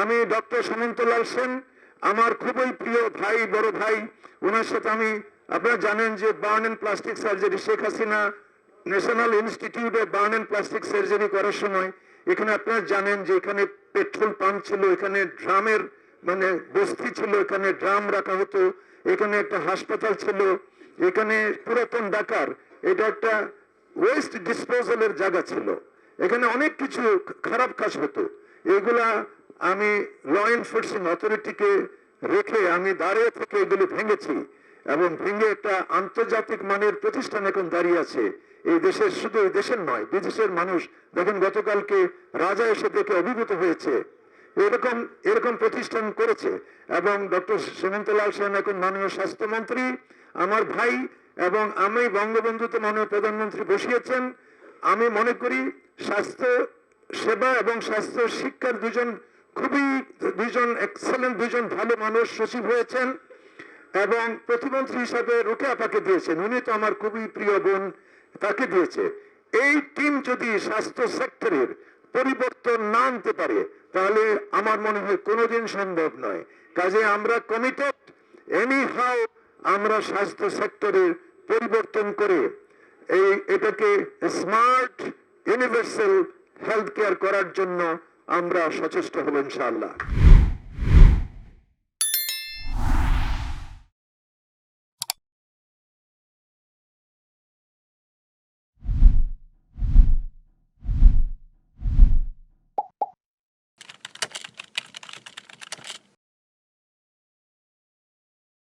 আমি ডক্টর সুমন্তলাল সেন, আমার খুবই প্রিয় ভাই, বড় ভাই। ওনার সাথে আমি, আপনারা জানেন যে burn and plastic surgery Sheikh Hasina national ইনস্টিটিউটে বার্ন অ্যান্ড প্লাস্টিক সার্জারি করার সময়, এখানে আপনারা জানেন যে এখানে পেট্রোল পাম্প ছিল, এখানে ড্রামের মানে বস্তি ছিল, এখানে ড্রাম রাখা হতো, এখানে একটা হাসপাতাল ছিল, এখানে পুরাতন ডাকার, এটা একটা ওয়েস্ট ডিসপোজালের জায়গা ছিল। এখানে অনেক কিছু খারাপ কাজ হতো। এগুলা আমি ল এনফোর্সিং অথরিটিকে রেখে আমি দাঁড়িয়ে থেকে এগুলি ভেঙেছি এবং ভেঙে একটা আন্তর্জাতিক মানের প্রতিষ্ঠান এখন দাঁড়িয়ে আছে। এই দেশের, শুধু এই দেশের নয়, বিদেশের মানুষ দেখেন গতকালকে রাজা এসে দেখে অভিভূত হয়েছে। এরকম এরকম প্রতিষ্ঠান করেছে এবং ডক্টর সুমন্তলাল সেন এখন মাননীয় স্বাস্থ্যমন্ত্রী, আমার ভাই এবং আমি বঙ্গবন্ধুতে মাননীয় প্রধানমন্ত্রী বসিয়েছেন। আমি মনে করি স্বাস্থ্য সেবা এবং স্বাস্থ্য শিক্ষার দুজন খুবই দুজন এক্সেলেন্ট দুজন ভালো মানুষ সচিব হয়েছেন এবং প্রতিমন্ত্রী হিসাবে রুকে আপাকে দিয়েছেন। উনি তো আমার খুবই প্রিয় বোন, তাকে দিয়েছে। এই টিম যদি স্বাস্থ্য সেক্টরের পরিবর্তন না আনতে পারে, তাহলে আমার মনে হয় কোনোদিন সম্ভব নয়। কাজে আমরা কমিটেড এনি হাউ আমরা স্বাস্থ্য সেক্টরের পরিবর্তন করে এই এটাকে স্মার্ট ইউনিভার্সাল হেলথ কেয়ার করার জন্য আমরা সচেষ্ট হব ইনশাআল্লাহ।